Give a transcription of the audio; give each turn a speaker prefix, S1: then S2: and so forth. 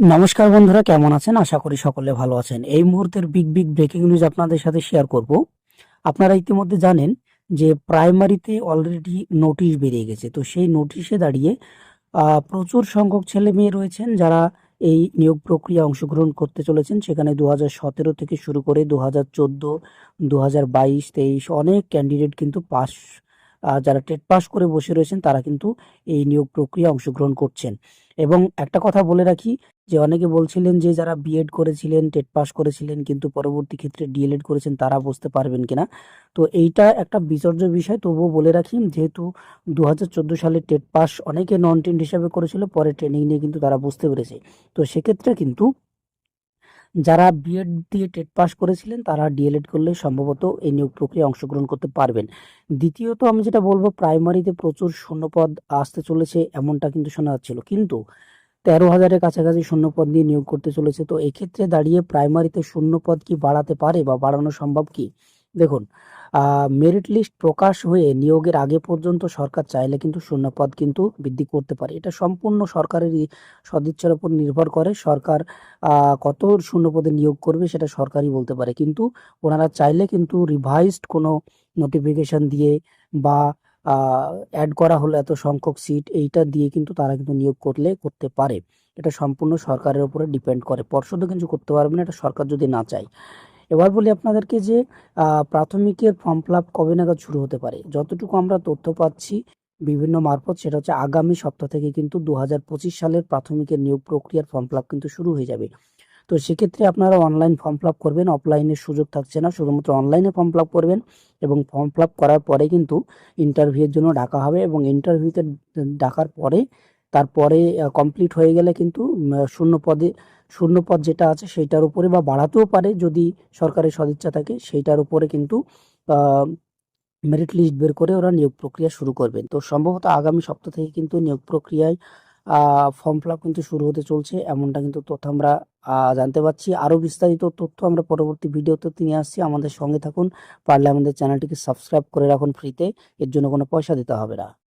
S1: নমস্কার বন্ধুরা, কেমন আছেন? আশা করি সকলে ভালো আছেন। এই মুহূর্তের বিগ বিগ ব্রেকিং নিউজ আপনাদের সাথে শেয়ার করব। আপনারা ইতিমধ্যে জানেন যে প্রাইমারিতে অলরেডি নোটিশ বেরিয়ে গেছে। তো সেই নোটিশে দাঁড়িয়ে প্রচুর সংখ্যক ছেলে মেয়ে রয়েছেন যারা এই নিয়োগ প্রক্রিয়া অংশগ্রহণ করতে চলেছেন। সেখানে দু সতেরো থেকে শুরু করে দু হাজার চোদ্দ দু হাজার বাইশ, তেইশ অনেক ক্যান্ডিডেট কিন্তু পাস যারা টেট পাস করে বসে রয়েছেন, তারা কিন্তু এই নিয়োগ প্রক্রিয়া অংশগ্রহণ করছেন। এবং একটা কথা বলে রাখি যে, অনেকে বলছিলেন যে, যারা বিএড করেছিলেন, টেট পাস করেছিলেন, কিন্তু পরবর্তী ক্ষেত্রে ডিএলএড করেছেন, তারা বুঝতে পারবেন কিনা। তো এইটা একটা বিচর্য বিষয়। তবুও বলে রাখি, যেহেতু দু হাজার চোদ্দ সালে টেট পাস অনেকে নন টেন্ট হিসাবে করেছিল, পরে ট্রেনিং নিয়ে কিন্তু তারা বুঝতে পেরেছে। তো সেক্ষেত্রে কিন্তু যারা বিএড দিয়ে টেট পাস করেছিলেন, তারা ডিএলএড করলে সম্ভবত এই নিয়োগ প্রক্রিয়ায় অংশগ্রহণ করতে পারবেন। দ্বিতীয়ত আমি যেটা বলব, প্রাইমারিতে প্রচুর শূন্যপদ আসতে চলেছে, এমনটা কিন্তু শোনা যাচ্ছিল। কিন্তু তেরো হাজারের কাছাকাছি শূন্যপদ নিয়ে নিয়োগ করতে চলেছে। তো এক্ষেত্রে দাঁড়িয়ে প্রাইমারিতে শূন্যপদ কি বাড়াতে পারে বা বাড়ানো সম্ভব কি? দেখুন মেরিট লিস্ট প্রকাশ হয়ে নিয়োগের আগে পর্যন্ত সরকার চাইলে কিন্তু শূন্যপদ কিন্তু বৃদ্ধি করতে পারে। এটা সম্পূর্ণ সরকারের ই- সদিচ্ছার উপর নির্ভর করে। সরকার কত শূন্যপদে নিয়োগ করবে সেটা সরকারই বলতে পারে। কিন্তু ওনারা চাইলে কিন্তু রিভাইজড কোনো নোটিফিকেশন দিয়ে বা অ্যাড করা হলো এত সংখ্যক সিট এইটা দিয়ে কিন্তু তারা কিন্তু নিয়োগ করলে করতে পারে। এটা সম্পূর্ণ সরকারের উপরে ডিপেন্ড করে। পর্ষদও কিন্তু করতে পারবে না। এটা সরকার যদি না চায়। এবার বলি আপনাদেরকে যে প্রাথমিকের ফর্ম ফিল কবে নাগাদ শুরু হতে পারে। যতটুকু আমরা তথ্য পাচ্ছি, বিভিন্ন মারফত, সেটা হচ্ছে আগামী সপ্তাহ থেকে কিন্তু দু হাজার পঁচিশ সালের প্রাথমিকের নিয়োগ প্রক্রিয়ার ফর্ম ফিল কিন্তু শুরু হয়ে যাবে। তো সেক্ষেত্রে আপনারা অনলাইন ফর্ম ফিল করবেন অফলাইনের সুযোগ থাকছে না, শুধুমাত্র অনলাইনে ফর্ম ফিল করবেন এবং ফর্ম ফিল করার পরে কিন্তু ইন্টারভিউয়ের জন্য ডাকা হবে এবং ইন্টারভিউতে ডাকার পরে তারপরে কমপ্লিট হয়ে গেলে কিন্তু শূন্য পদে, শূন্য পদ যেটা আছে সেইটার উপরে বা বাড়াতেও পারে যদি সরকারের সদিচ্ছা থাকে, সেইটার উপরে কিন্তু মেরিট লিস্ট বের করে ওরা নিয়োগ প্রক্রিয়া শুরু করবেন। তো সম্ভবত আগামী সপ্তাহ থেকে কিন্তু নিয়োগ প্রক্রিয়ায় ফর্ম ফিল কিন্তু শুরু হতে চলছে, এমনটা কিন্তু তথ্য আমরা জানতে পারছি। আরও বিস্তারিত তথ্য আমরা পরবর্তী ভিডিওতে নিয়ে আসছি, আমাদের সঙ্গে থাকুন, পারলে আমাদের চ্যানেলটিকে সাবস্ক্রাইব করে রাখুন ফ্রিতে এর জন্য কোনো পয়সা দিতে হবে না।